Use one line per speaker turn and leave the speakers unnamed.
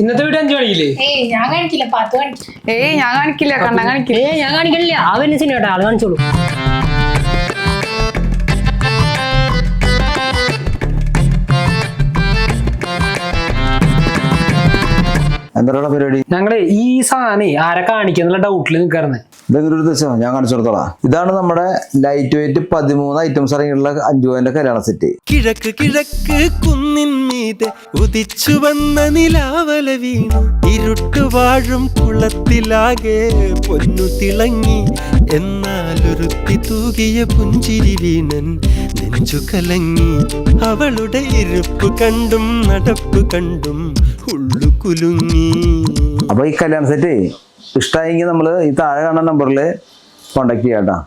ഇന്നത്തെ വീട് അഞ്ചു മണിക്കില്ലേ
ഏയ് ഞാൻ കാണിക്കില്ല. പത്ത് കാണിക്കില്ല
ഏയ് ഞാൻ കാണിക്കില്ല കണ്ണ കാണിക്കില്ല.
ഏ ഞാൻ കാണിക്കില്ല അവന് സിനിമ ആൾ കാണിച്ചോളൂ.
എന്താണ് പരിപാടി?
ഞങ്ങളെ ഈ സാധനം ആരെ കാണിക്കുന്നുള്ള ഡൗട്ടിൽ നിൽക്കാറുണ്ട്
ഇതെങ്കിലും ദിവസം ഞാൻ കാണിച്ചോടത്തോളാം ഇതാണ് നമ്മുടെ ലൈറ്റ് വെയിറ്റ് പതിമൂന്ന് ഐറ്റംസ് ഇറങ്ങിയുള്ള അഞ്ചു പോയിന്റ് കല്യാണ സെറ്റ്
കിഴക്ക് കിഴക്ക് കുന്നിൻ മീതെ ഉദിച്ചു വന്ന നിലാവല വീണു. ഇരുട്ട് വാഴും കുളത്തിലാകെ പൊന്നു തിളങ്ങി. എന്നാലൊരുത്തി തൂകിയ പുഞ്ചിരി വീണൻ നെഞ്ചു കലങ്ങി. അവളുടെ ഇരുപ്പ് കണ്ടും നടപ്പ് കണ്ടും ഉള്ളു കുലുങ്ങി.
അപ്പൊ ഈ കല്യാണ സെറ്റ് ഇഷ്ടമായെങ്കിൽ നമ്മൾ ഈ താഴെ കാണുന്ന നമ്പറിൽ കോണ്ടാക്ട് ചെയ്യാം കേട്ടോ.